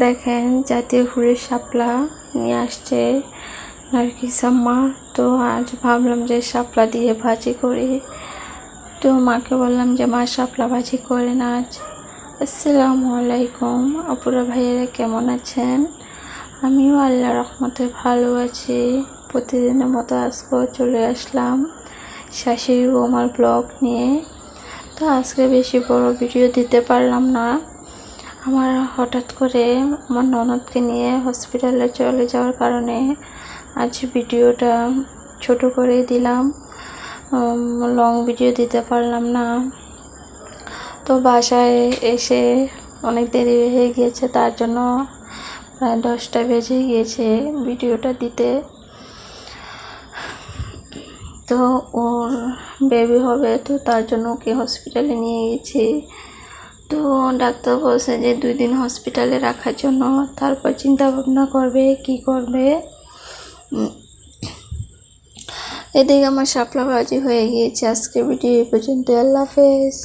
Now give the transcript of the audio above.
দেখেন, জাতীয় ফুলের শাপলা নিয়ে আসছে নার্গিস আম্মা তো আজ ভাবলাম যে শাপলা দিয়ে ভাজি করি। তো মাকে বললাম যে, মা, শাপলা ভাজি করেন আজ। আসসালামু আলাইকুম। আপুরা ভাইয়েরা কেমন আছেন? আমিও আল্লাহ রহমতে ভালো আছি। প্রতিদিনের মতো আজকেও চলে আসলাম শাশুড়ি বৌমার ব্লগ নিয়ে। তো আজকে বেশি বড় ভিডিও দিতে পারলাম না। আমার হঠাৎ করে আমার ননদকে নিয়ে হসপিটালে চলে যাওয়ার কারণে আজ ভিডিওটা ছোট করে দিলাম। লং ভিডিও দিতে পারলাম না। তো বাসায় এসে অনেক দেরি হয়ে গিয়েছে, তার জন্য প্রায় দশটা বেজে গিয়েছে ভিডিওটা দিতে। তো ওর বেবি হবে, তো তার জন্য ওকে হসপিটালে নিয়ে গেছি। তো ডাক্তার বলছে যে দুই দিন হসপিটালে রাখার জন্য। তারপর চিন্তা ভাবনা করবে, কি করবে? এদিকে আমার শাপলা বাজি হয়ে গিয়েছে। আজকে ভিডিও এই পর্যন্ত আল্লাহ হাফেজ।